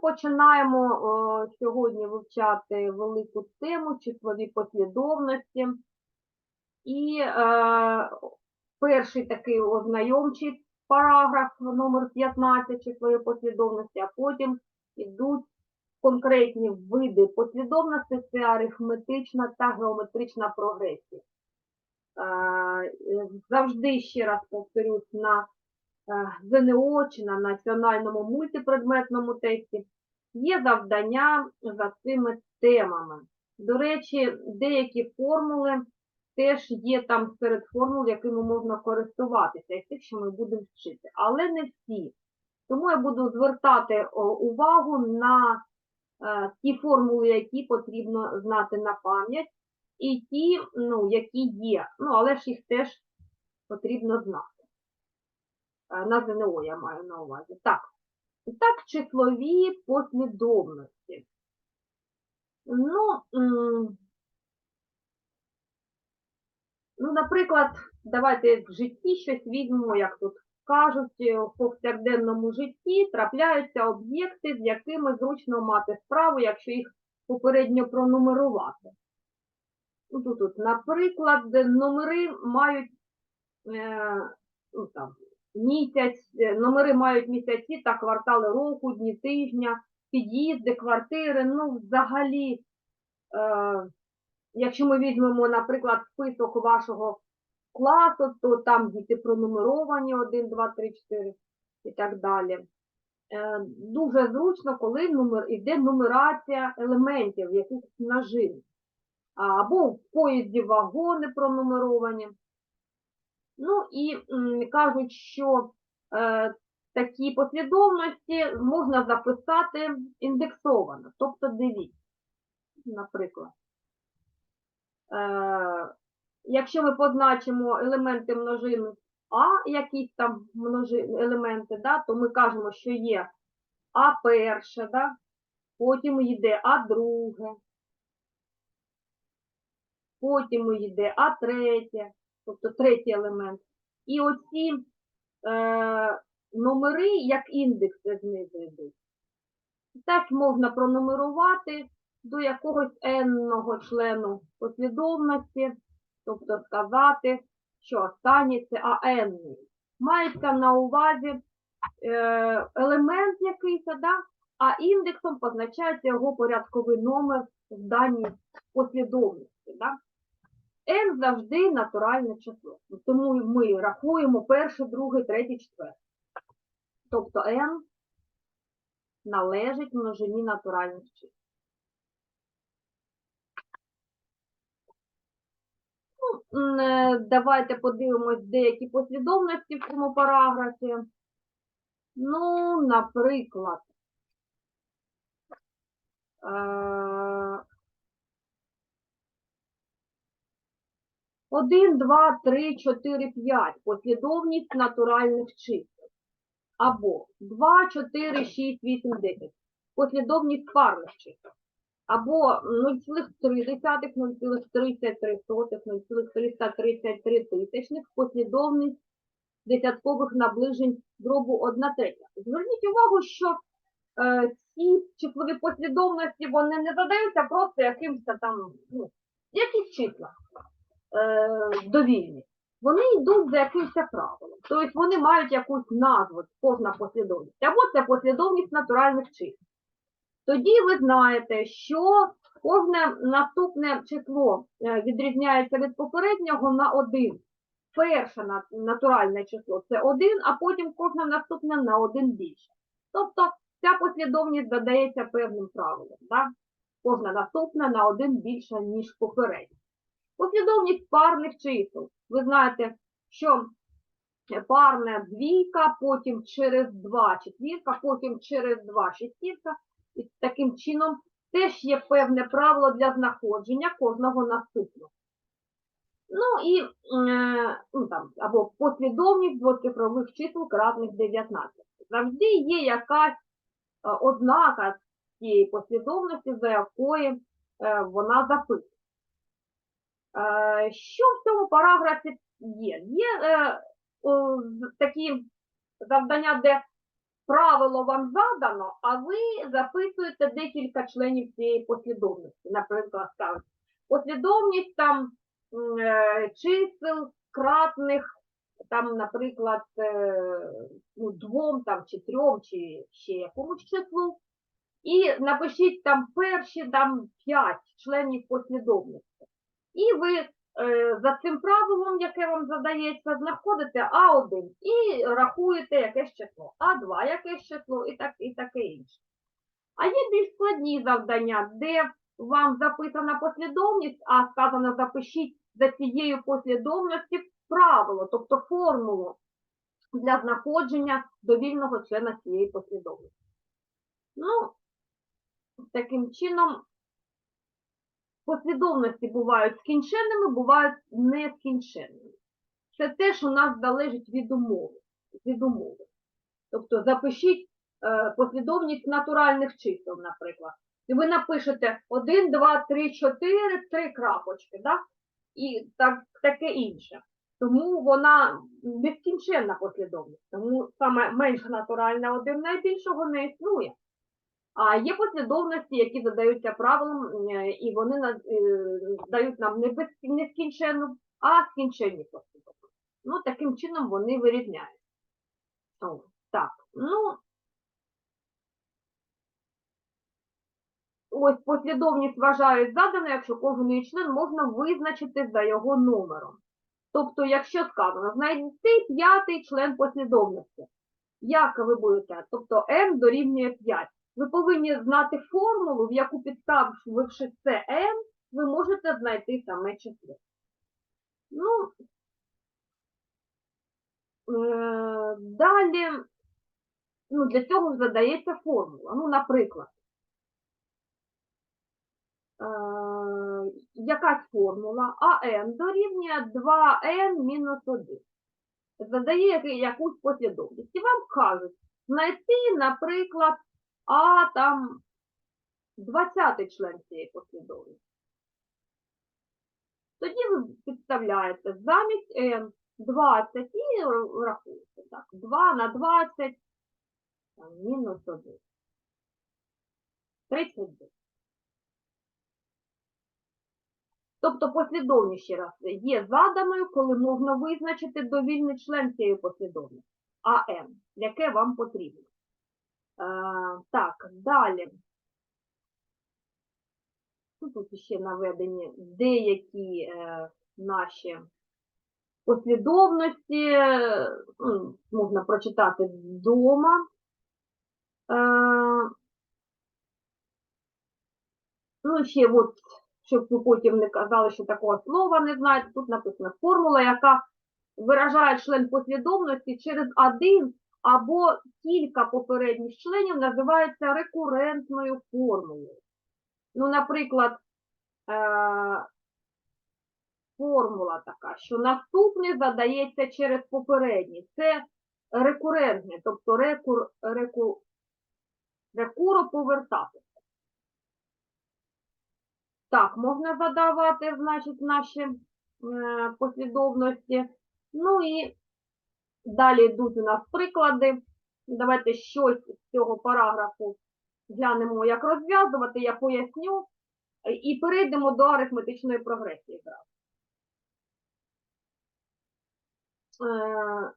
починаємо о, сьогодні вивчати велику тему числові послідовності. І е, перший такий ознайомчий параграф номер 15 числові послідовності, а потім йдуть конкретні види послідовності, це арифметична та геометрична прогресія. Е, Завжди ще раз повторюсь на е, ЗНО чи на національному мультипредметному тесті є завдання за цими темами. До речі, деякі формули теж є там серед формул, якими можна користуватися, із тих, що ми будемо вчити, але не всі. Тому я буду звертати увагу на е, ті формули, які потрібно знати на пам'ять, і ті, ну, які є. Ну, але ж їх теж потрібно знати. Е, На ЗНО я маю на увазі. Так. І так, числові послідовності. Ну, ну, наприклад, давайте в житті щось візьмемо, як тут кажуть, в повсякденному житті трапляються об'єкти, з якими зручно мати справу, якщо їх попередньо пронумерувати. Ну, Тут, тут, наприклад, номери мають е, ну, там, місяць, е, номери мають місяці та квартали року, дні тижня, під'їзди, квартири. Ну, взагалі, е, якщо ми візьмемо, наприклад, список вашого класу, то там діти пронумеровані 1, 2, 3, 4 і так далі. Е, дуже зручно, коли номер, іде нумерація елементів, якихось множин. Або в поїзді вагони пронумеровані. Ну і кажуть, що е, такі послідовності можна записати індексовано. Тобто дивіться, наприклад, е, якщо ми позначимо елементи множин А, якісь там множин, елементи, да, то ми кажемо, що є А перше, да, потім йде А друге, потім йде А третє, тобто третій елемент. І оці е, номери, як індекси знизу йдуть. Так можна пронумерувати до якогось n-ного члену послідовності, тобто сказати, що останній це АН. Мається на увазі е, елемент якийсь, да? а індексом позначається його порядковий номер в даній послідовності. Да? N завжди натуральне число. Тому ми рахуємо перше, друге, третє, четверте. Тобто n належить множині натуральних чисел. Ну, е, давайте подивимось деякі послідовності в цьому параграфі. Ну, наприклад, 1, 2, 3, 4, 5 послідовність натуральних чисел. Або 2, 4, 6, 8, 10 послідовність парних чисел. Або 0,3, 0,33, 0,333 тисячних послідовність десяткових наближень дробу 1 третя. Зверніть увагу, що е, ці числові послідовності вони не задаються просто якимось там, ну, якісь числа довільні. Вони йдуть за якимось правилом. Тобто вони мають якусь назву, кожна послідовність. Або це послідовність натуральних чисел. Тоді ви знаєте, що кожне наступне число е, відрізняється від попереднього на 1. Перше натуральне число це 1, а потім кожне наступне на 1 більше. Тобто ця послідовність задається певним правилом. Да? Кожна наступна на 1 більше, ніж попередня. Послідовність парних чисел. Ви знаєте, що парне двійка, потім через 2 четвірка, потім через 2 шестірка. І таким чином теж є певне правило для знаходження кожного наступного. Ну і е, ну, там, або послідовність двоцифрових чисел кратних 19. Завжди є якась е, ознака цієї послідовності, за якої е, вона записана. Е, Що в цьому параграфі є? Є е, о, такі завдання, де правило вам задано, а ви записуєте декілька членів цієї послідовності. Наприклад, там послідовність там е, чисел кратних, там, наприклад, е, ну, двом там, чи трьом, чи ще якомусь числу. І напишіть там перші там п'ять членів послідовності. І ви е, за цим правилом, яке вам задається, знаходите А1 і рахуєте якесь число, А2 якесь число і, так, і таке інше. А є більш складні завдання, де вам записана послідовність, а сказано запишіть за цією послідовністю правило, тобто формулу для знаходження довільного члена цієї послідовності. Ну, таким чином, послідовності бувають скінченними, бувають нескінченними. Це те, що нас залежить від умови. Від умови. Тобто запишіть е, послідовність натуральних чисел, наприклад. І ви напишете 1, 2, 3, 4, 3 крапочки, да? і так, таке інше. Тому вона нескінченна послідовність. Тому саме менш натуральна один найбільшого не існує. А є послідовності, які задаються правилом, е, і вони е, дають нам не нескінченну, а скінченні послідовності. Ну, таким чином вони вирізняють. О, так, ну, ось послідовність вважають заданою, якщо кожен член можна визначити за його номером. Тобто, якщо сказано, знайти п'ятий член послідовності, як ви будете? Тобто m дорівнює 5. Ви повинні знати формулу, в яку підставивши це m, ви можете знайти саме число. Ну, е, далі, ну, для цього задається формула. Ну, наприклад, е, якась формула АН дорівнює 2n мінус 1. Задає якусь послідовність. І вам кажуть, знайти, наприклад, а там 20 член цієї послідовності. Тоді ви підставляєте замість n 20 і рахуєте. Так, 2 на 20 там, мінус 1. 39. Тобто послідовність ще раз є заданою, коли можна визначити довільний член цієї послідовності, АН, яке вам потрібно. Так, далі. Тут ще наведені деякі е, наші послідовності, можна прочитати вдома. Е, ну, ще от, щоб ви потім не казали, що такого слова не знаєте, тут написана формула, яка виражає член послідовності через один або кілька попередніх членів, називається рекурентною формулою. Ну, наприклад, е, формула така, що наступний задається через попередній. Це рекурентне, тобто рекур, реку, рекуро повертати. Так, можна задавати, значить, наші е, послідовності. Ну і далі йдуть у нас приклади. Давайте щось з цього параграфу глянемо, як розв'язувати, я поясню. І перейдемо до арифметичної прогресії. Е,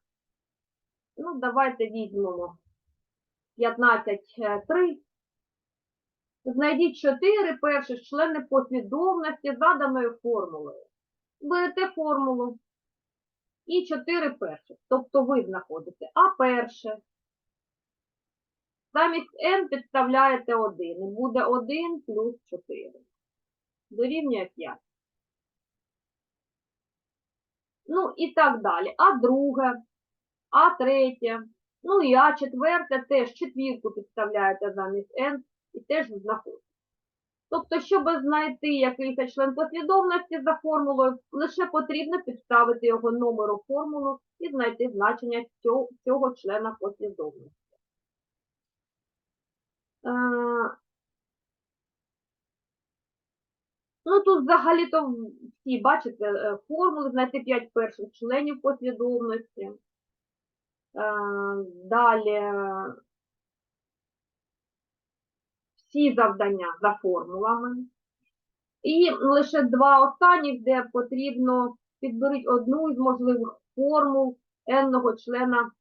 ну, давайте візьмемо 15.3. Знайдіть 4 перших члени послідовності заданою формулою. Берете формулу і 4 перших. Тобто ви знаходите А перше. Замість n підставляєте 1. І буде 1 плюс 4. Дорівнює 5. Ну і так далі. А друге, А третє, ну і А четверте теж четвірку підставляєте замість n і теж знаходите. Тобто, щоб знайти якийсь член послідовності за формулою, лише потрібно підставити його номеру формулу і знайти значення цього, цього члена послідовності. Е, Ну, тут взагалі-то всі, бачите, е, формули, знайти 5 перших членів послідовності. Е, Далі всі завдання за формулами. І лише два останніх, де потрібно підберіть одну із можливих формул n-ного члена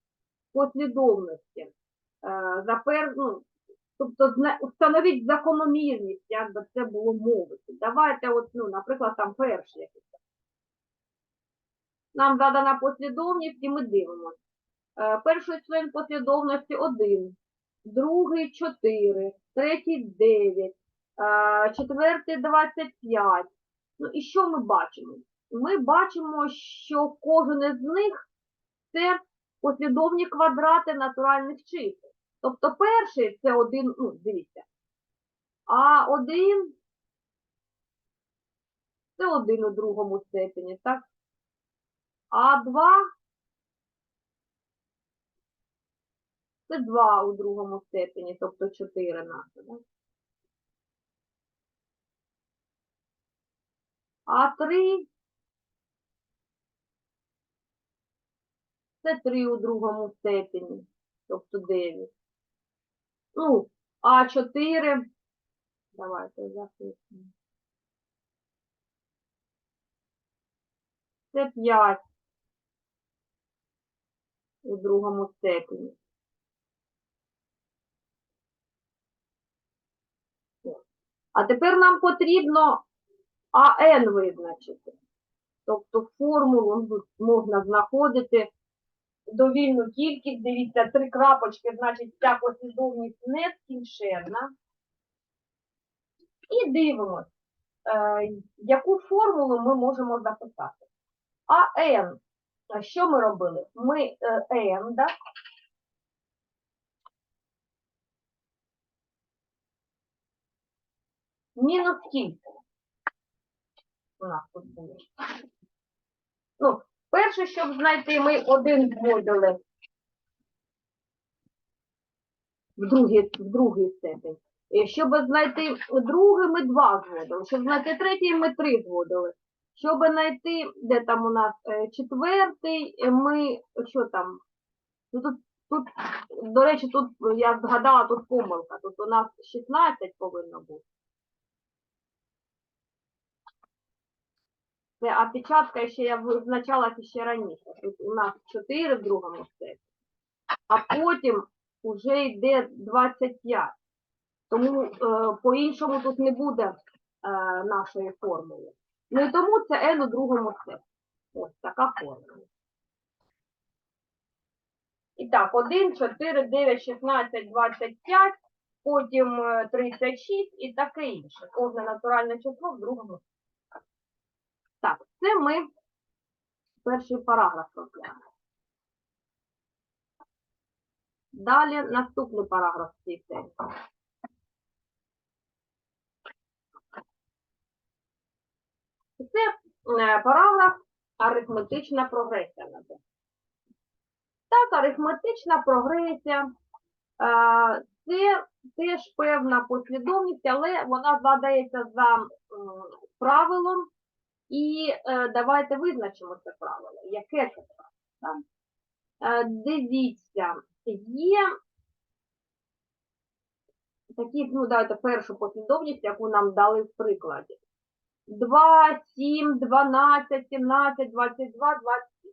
послідовності. Е, За пер... ну, тобто встановіть закономірність, як би це було мовити. Давайте, от, ну, наприклад, там перший якийсь. Нам задана послідовність, і ми дивимося. Е, Перший член послідовності 1, другий 4, третій 9, четвертий 25. Ну і що ми бачимо? Ми бачимо, що кожен із них це послідовні квадрати натуральних чисел. Тобто перший це один, ну, дивіться, а один це один у другому степені, так? А2 це два у другому степені, тобто 4 наші. Да? А 3 це 3 у другому степені, тобто 9. Ну, а 4, давайте запишемо. Це 5 у другому степені. А тепер нам потрібно АН визначити. Тобто формулу можна знаходити довільну кількість. Дивіться, три крапочки, значить ця послідовність нескінченна. І дивимось, е, яку формулу ми можемо записати. АН. Що ми робили? Ми е, N, да? Мінус скільки? У нас тут буде. Ну, перше, щоб знайти, ми один зводили в другий, в другий степень. І Щоб знайти другий, ми два зводили. Щоб знайти третій, ми три зводили. Щоб знайти, де там у нас е, четвертий, е, ми що там? Ну, тут, тут, до речі, тут я згадала, тут помилка. Тут у нас 16 повинно бути. Це, а печатка ще я визначалася ще раніше. Тут у нас 4 в другому степені, а потім вже йде 25. Тому е, по-іншому тут не буде е, нашої формули. Ну і тому це n у другому степені. Ось така формула. І так, 1, 4, 9, 16, 25, потім е, 36 і таке інше. Кожне натуральне число в другому степені. Так, це ми перший параграф розглянули. Далі наступний параграф в цій темі. Це е, параграф арифметична прогресія. Так, арифметична прогресія е, це теж певна послідовність, але вона задається за правилом. І е, давайте визначимо це правило. Яке це правило? так? Е, дивіться, є такі, ну, давайте першу послідовність, яку нам дали в прикладі. 2, 7, 12, 17, 22, 27.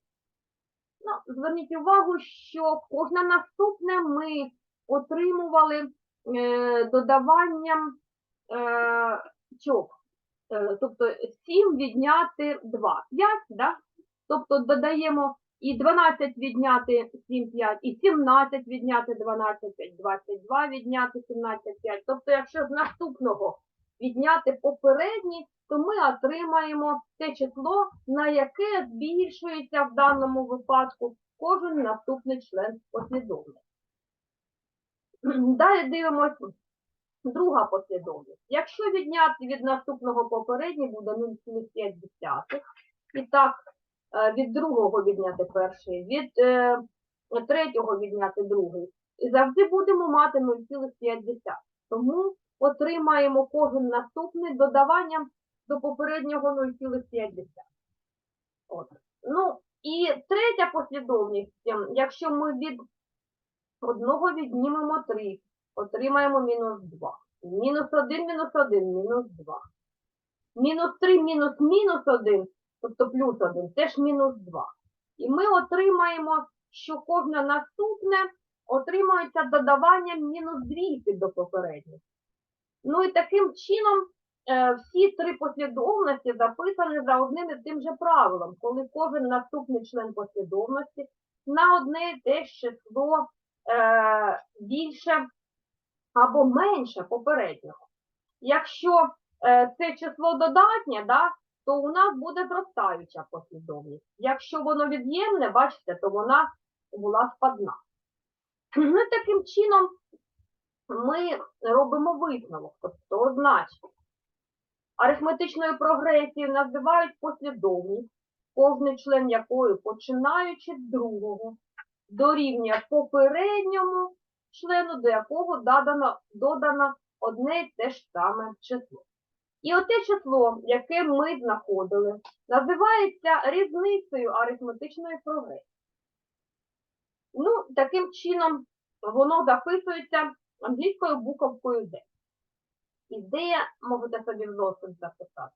Ну, зверніть увагу, що кожне наступне ми отримували е, додаванням е, чого? Е, тобто 7 відняти 2, 5, да? тобто додаємо і 12 відняти 7, 5, і 17 відняти 12, 5, 22 відняти 17, 5. Тобто, якщо з наступного відняти попередні, то ми отримаємо те число, на яке збільшується в даному випадку кожен наступний член послідовності. Далі дивимося Друга послідовність. Якщо відняти від наступного попередній буде 0,5. І так, е, від другого відняти перший, від е, третього відняти другий. І завжди будемо мати 0,5. Тому отримаємо кожен наступний додаванням до попереднього 0,5. Ну, і третя послідовність, ем, якщо ми від одного віднімемо 3, отримаємо мінус 2. Мінус 1, мінус 1, мінус 2. Мінус 3, мінус мінус 1, тобто плюс 1, теж мінус 2. І ми отримаємо, що кожне наступне отримується додаванням мінус двійки до попередніх. Ну і таким чином е, всі три послідовності записані за одним і тим же правилом, коли кожен наступний член послідовності на одне і те ж число е, більше або менше попереднього. Якщо е, це число додатнє, да, то у нас буде зростаюча послідовність. Якщо воно від'ємне, бачите, то вона була спадна. Ну, таким чином ми робимо висновок, тобто означення. Арифметичною прогресією називають послідовність, кожний член якої, починаючи з другого, дорівнює попередньому члену, до якого додано, додано одне й те ж саме число. І оте число, яке ми знаходили, називається різницею арифметичної прогресії. Ну, таким чином воно записується англійською буковкою D. Ідея, можете собі в записати.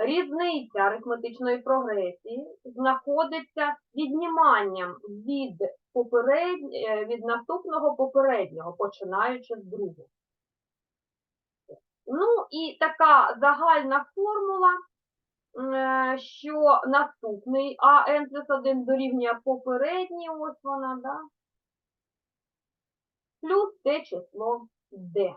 Різниця арифметичної прогресії знаходиться відніманням від, поперед... е, від наступного попереднього, починаючи з другого. Ну і така загальна формула, е, що наступний АН плюс 1 дорівнює попередній, ось вона, да? плюс те число D.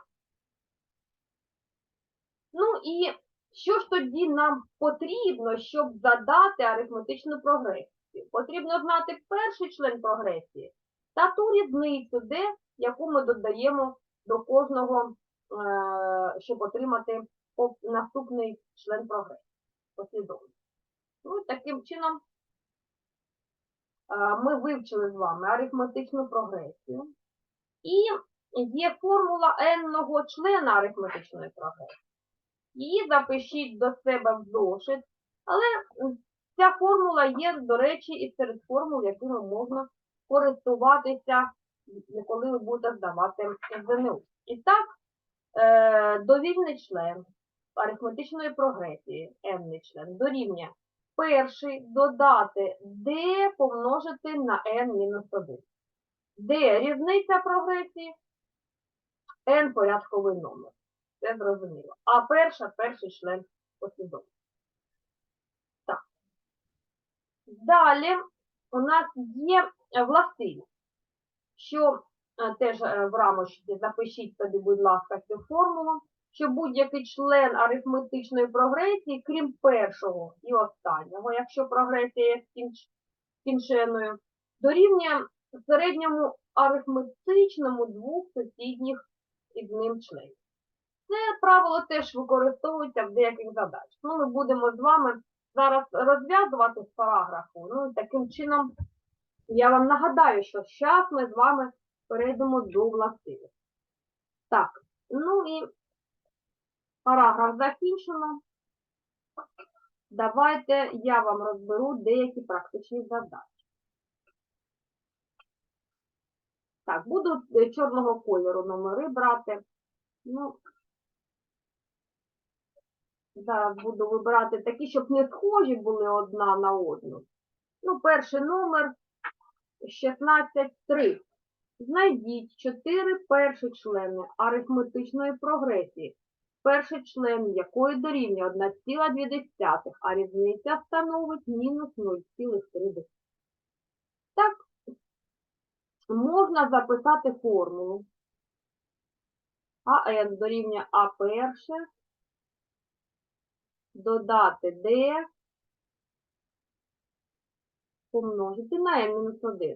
Ну і що ж тоді нам потрібно, щоб задати арифметичну прогресію? Потрібно знати перший член прогресії та ту різницю, де, яку ми додаємо до кожного, е, щоб отримати наступний член прогресії. Послідовність. Ну, таким чином е, ми вивчили з вами арифметичну прогресію. І є формула n-ного члена арифметичної прогресії. Її запишіть до себе в зошит, але ця формула є, до речі, і серед формул, якими можна користуватися, коли ви будете здавати ЗНУ. І так, е, довільний член арифметичної прогресії, n член, дорівнює перший додати d помножити на n-1. d різниця прогресії, n порядковий номер. Це зрозуміло. А перша перший член послідовності. Так. Далі у нас є е, властивість, що е, теж е, в рамочці запишіть собі, будь ласка, цю формулу, що будь-який член арифметичної прогресії, крім першого і останнього, якщо прогресія є скінченою, дорівнює середньому арифметичному двох сусідніх із ним членів. Це правило теж використовується в деяких задачах. Ну, ми будемо з вами зараз розв'язувати з параграфу. Ну, таким чином я вам нагадаю, що зараз ми з вами перейдемо до властивості. Так, ну і параграф закінчено. Давайте я вам розберу деякі практичні задачі. Так, буду чорного кольору номери брати. Ну, зараз буду вибирати такі, щоб не схожі були одна на одну. Ну, перший номер 16.3. Знайдіть чотири перші члени арифметичної прогресії, перший член якої дорівнює 1,2, а різниця становить мінус 0,3. Так, можна записати формулу. АН дорівнює А перше, додати D, помножити на n-1.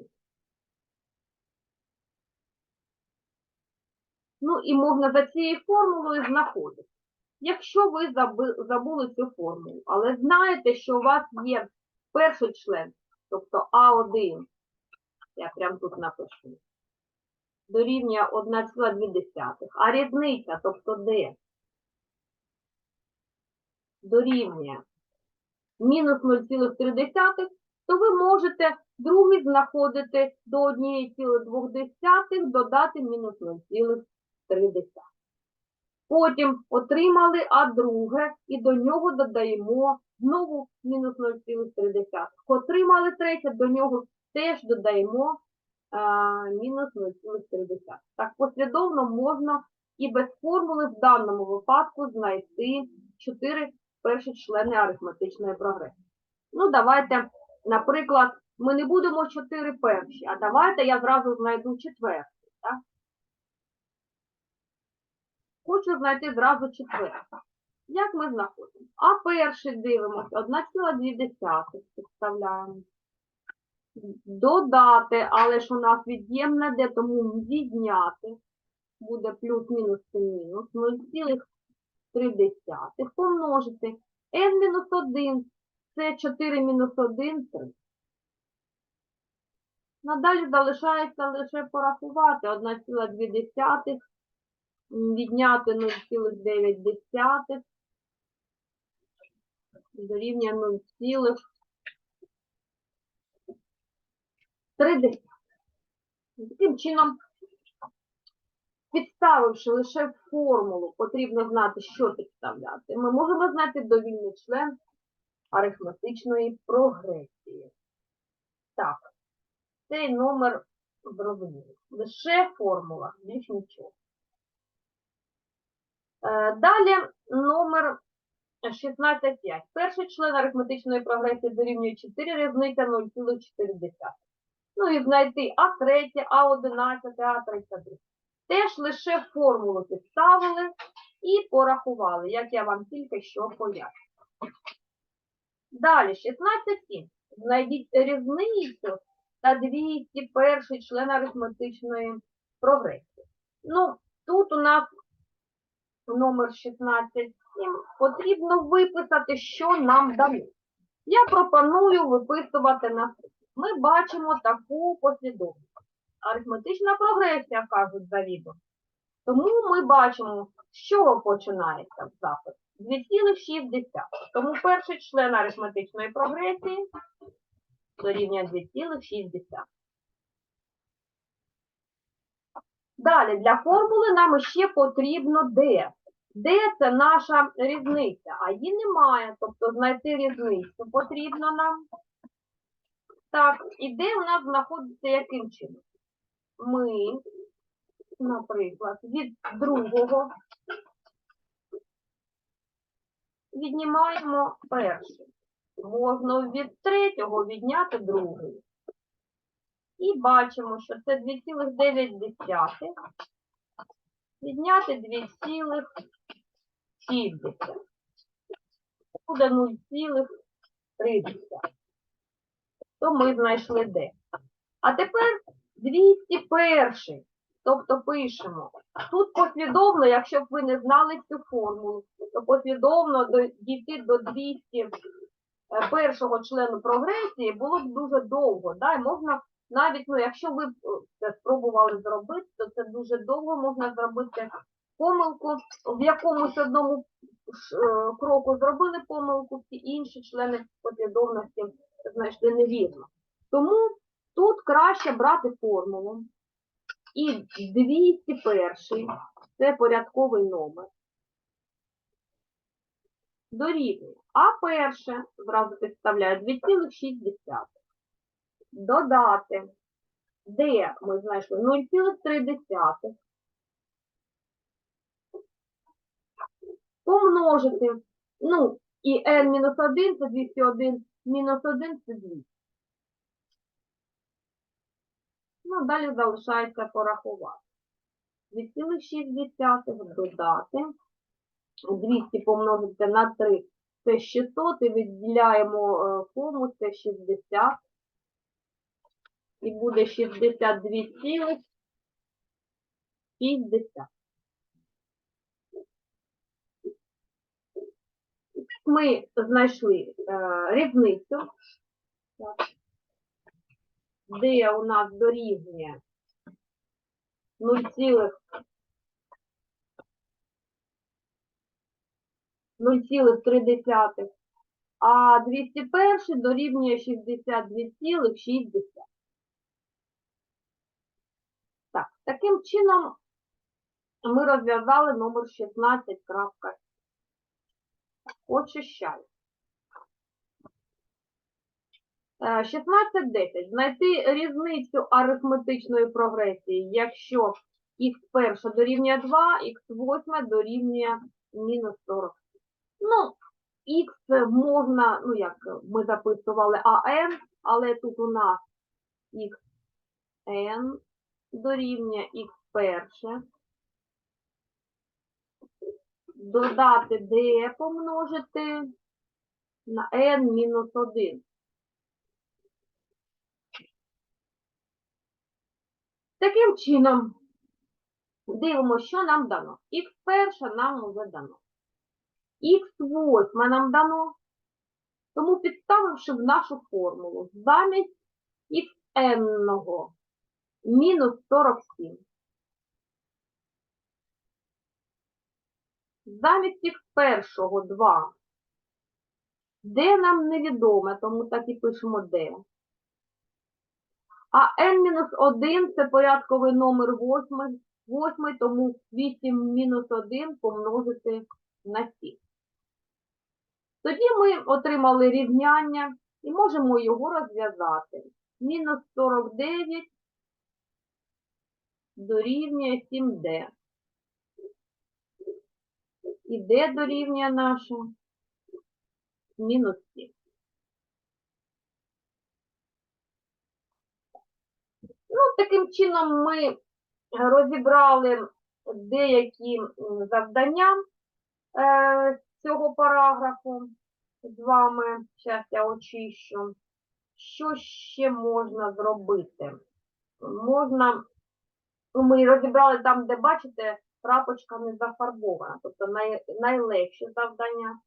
Ну і можна за цією формулою знаходити. Якщо ви забули цю формулу, але знаєте, що у вас є перший член, тобто А1, я прямо тут напишу, дорівнює 1,2, а різниця, тобто D, дорівнює мінус 0,3, то ви можете другий знаходити до 1,2, додати мінус 0,3. 0,3. Потім отримали А друге і до нього додаємо знову мінус 0,3. Отримали третє, до нього теж додаємо а, мінус 0,3. Так послідовно можна і без формули в даному випадку знайти 4 перші члени арифметичної прогресії. Ну, давайте, наприклад, ми не будемо 4 перші, а давайте я зразу знайду четвертий. Так? Хочу знайти зразу четвертий. Як ми знаходимо? А перший дивимося, 1,2 підставляємо. Додати, але ж у нас від'ємне де, тому відняти буде плюс-мінус це мінус 0,3 помножити. n-1 це 4 мінус 1 3. Надалі залишається лише порахувати 1,2 відняти 0,9 дорівнює 0,3. Таким чином, підставивши лише формулу, потрібно знати, що підставляти. Ми можемо знати довільний член арифметичної прогресії. Так, цей номер зрозуміло. Лише формула, більш нічого. Е, Далі номер 16.5. Перший член арифметичної прогресії дорівнює 4 різниця 0,4. Ну і знайти А3, А11, А32. Теж лише формулу підставили і порахували, як я вам тільки що поясню. Далі, 16.7. Знайдіть різницю та 201 член арифметичної прогресії. Ну, тут у нас номер 16.7 потрібно виписати, що нам дали. Я пропоную виписувати наступне. Ми бачимо таку послідовність. Арифметична прогресія, кажуть завідомо. Тому ми бачимо, з чого починається в запит. 2,6. Тому перший член арифметичної прогресії дорівнює 2,6. Далі, для формули нам ще потрібно D. D – це наша різниця, а її немає, тобто знайти різницю потрібно нам. Так, і де у нас знаходиться яким чином? Ми, наприклад, від другого віднімаємо перший. Можна від третього відняти другий. І бачимо, що це 2,9 відняти 2,7. Буде 0,3 то ми знайшли D. А тепер 201. Тобто пишемо. Тут послідовно, якщо б ви не знали цю формулу, то послідовно до- дійти до 200 е, першого члену прогресії було б дуже довго. Да? Можна навіть, ну, якщо ви е, це спробували зробити, то це дуже довго можна зробити помилку. В якомусь одному е, кроку зробили помилку, всі інші члени послідовності знайшли невірно. Тому тут краще брати формулу. І 201 це порядковий номер. Дорівнює. А перше, зразу підставляю 2,6. Додати. Де ми знайшли 0,3. Помножити. Ну, і n-1 це 201, мінус 1 це 200. Ну, далі залишається порахувати. 2,6 додати. 200 помножити на 3 це 600 і відділяємо е, кому це 60. І буде 62,60. Ми знайшли е, різницю. Так. Де у нас дорівнює 0,3 0,3, а 201 дорівнює 62,6. Так, таким чином ми розв'язали номер 16. крапка. Очищаю. Е, 16.10. Знайти різницю арифметичної прогресії, якщо х перша дорівнює 2, х восьма дорівнює мінус 40. Ну, х можна, ну як ми записували АН, але тут у нас xn дорівнює х перше. Додати d помножити на n мінус 1. Таким чином, дивимося, що нам дано. Х перша нам вже дано. Х восьма нам дано. Тому підставивши в нашу формулу замість xn мінус 47. Замість х першого 2. Де нам невідоме, тому так і пишемо d. А n-1 це порядковий номер 8, 8 тому 8 мінус 1 помножити на 7. Тоді ми отримали рівняння і можемо його розв'язати. Мінус 49 дорівнює 7d. І d дорівнює наша мінус 7. Ну, таким чином ми розібрали деякі завдання е, цього параграфу з вами. Зараз я очищу. Що ще можна зробити? Можна, ну, ми розібрали там, де бачите, крапочка не зафарбована, тобто най, найлегші завдання.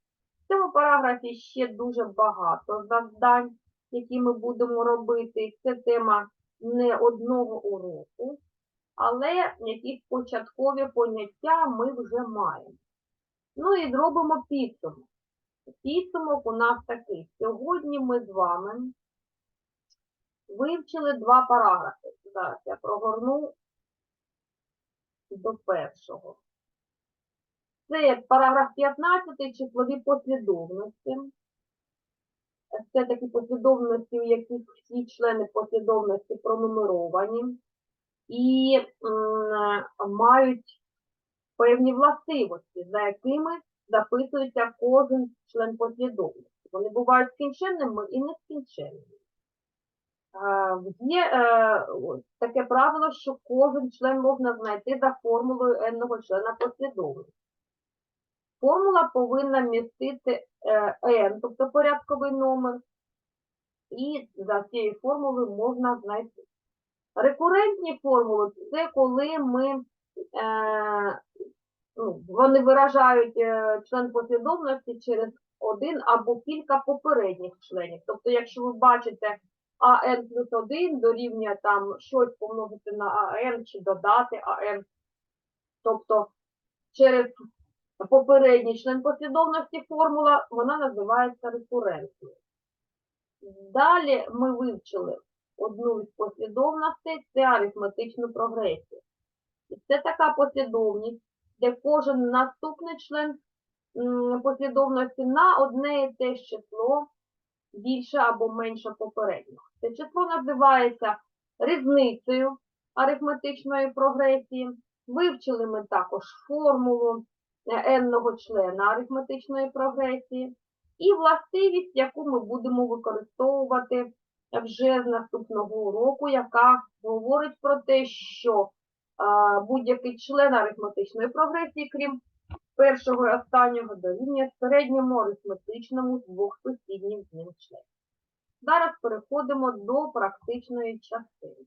В цьому параграфі ще дуже багато завдань, які ми будемо робити. Це тема не одного уроку, але якісь початкові поняття ми вже маємо. Ну і зробимо підсумок. Підсумок у нас такий. Сьогодні ми з вами вивчили два параграфи. Зараз я прогорну до першого. Це параграф 15 числові послідовності. Це такі послідовності, у яких всі члени послідовності пронумеровані і м, мають певні властивості, за якими записується кожен член послідовності. Вони бувають скінченними і нескінченними. Є е, таке правило, що кожен член можна знайти за формулою n-го члена послідовності. Формула повинна містити е, n, тобто порядковий номер, і за цією формулою можна знайти. Рекурентні формули це коли ми, е, ну, вони виражають е, член послідовності через один або кілька попередніх членів. Тобто, якщо ви бачите АН плюс 1 дорівнює там щось помножити на АН чи додати АН, тобто через попередній член послідовності формула, вона називається рекурентною. Далі ми вивчили одну із послідовностей, це арифметичну прогресію. І це така послідовність, де кожен наступний член послідовності на одне і те ж число більше або менше попереднього. Це число називається різницею арифметичної прогресії. Вивчили ми також формулу n-ного члена арифметичної прогресії і властивість, яку ми будемо використовувати вже з наступного уроку, яка говорить про те, що будь-який член арифметичної прогресії, крім першого і останнього, дорівнює середньому арифметичному з двох сусідніх з ним членів. Зараз переходимо до практичної частини.